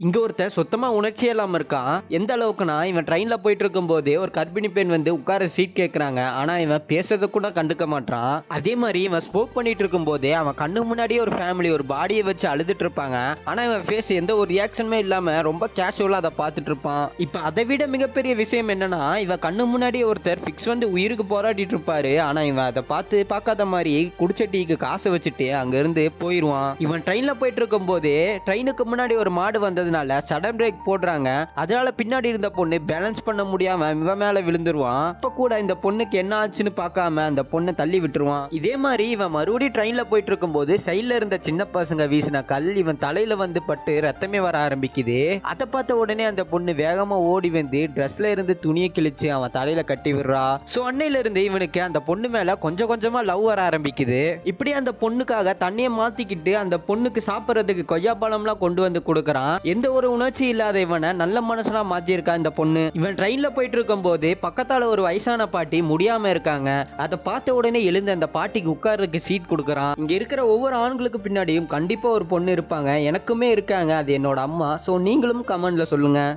இங்க ஒருத்தன் சுத்தமா உணர்ச்சி இல்லாம இருக்கான். எந்த அளவுக்குனா இவன் ட்ரெயின்ல போயிட்டு இருக்கும்போது ஒரு கர்ப்பிணி பெண் வந்து உட்கார சீட் கேக்குறாங்க. ஆனா இவன் பேசுறத கூட கண்டுக்க மாட்டான் அதே மாதிரி இவன் ஸ்போக் பண்ணிட்டு இருக்கும்போதே அவன் கண்ணு முன்னாடியே ஒரு ஃபேமிலி ஒரு பாடியை வச்சு அழுதுட்டு இருப்பாங்க ஆனா இவன் ஃபேஸ் எந்த ஒரு ரியாக்ஷனுமே இல்லாம ரொம்ப கேஷுவலா அதை பார்த்துட்டு இருப்பான் இப்ப அதை விட மிகப்பெரிய விஷயம் என்னன்னா இவன் கண்ணு முன்னாடியே ஒருத்தர் ஃபிக்ஸ் வந்து உயிருக்கு போராடிட்டு இருப்பாரு ஆனா இவன் அதை பார்த்து பார்க்காத மாதிரி குடிச்ச டீக்கு காசை வச்சுட்டு அங்க இருந்து போயிருவான். இவன் ட்ரெயின்ல போயிட்டு இருக்கும்போது ட்ரெயினுக்கு முன்னாடி ஒரு மாடு வந்தது வந்ததுனால சடன் பிரேக் போடுறாங்க. அதனால பின்னாடி இருந்த பொண்ணு பேலன்ஸ் பண்ண முடியாம இவன் மேல விழுந்துருவான். அப்ப கூட இந்த பொண்ணுக்கு என்ன ஆச்சுன்னு பார்க்காம அந்த பொண்ணை தள்ளி விட்டுருவான். இதே மாதிரி இவன் மறுபடியும் ட்ரெயின்ல போயிட்டு இருக்கும்போது சைட்ல இருந்த சின்ன பசங்க வீசின கல் இவன் தலையில வந்து பட்டு ரத்தமே வர ஆரம்பிக்குது. அதை பார்த்த உடனே அந்த பொண்ணு வேகமா ஓடி வந்து ட்ரெஸ்ல இருந்து துணியை கிழிச்சு அவன் தலையில கட்டி விடுறா. சோ அன்னையில இருந்து இவனுக்கு அந்த பொண்ணு மேல கொஞ்சம் கொஞ்சமா லவ் வர ஆரம்பிக்குது. இப்படி அந்த பொண்ணுக்காக தண்ணியை மாத்திக்கிட்டு அந்த பொண்ணுக்கு சாப்பிட்றதுக்கு கொய்யாப்பழம்லாம் கொண்டு வந்து கொடுக்குறான். எந்த ஒரு உணர்ச்சி இல்லாத இவனை நல்ல மனசனா மாத்திருக்கா இந்த பொண்ணு? இவன் ட்ரெயின்ல போயிட்டு இருக்கும்போது பக்கத்தால ஒரு வயசான பாட்டி முடியாம இருக்காங்க. அதை பார்த்த உடனே எழுந்து அந்த பாட்டிக்கு உட்கார்றதுக்கு சீட் கொடுக்குறான். இங்க இருக்கிற ஒவ்வொரு ஆண்களுக்கு பின்னாடியும் கண்டிப்பா ஒரு பொண்ணு இருப்பாங்க. எனக்குமே இருக்காங்க. அது என்னோட அம்மா. ஸோ நீங்களும் கமெண்ட்ல சொல்லுங்க.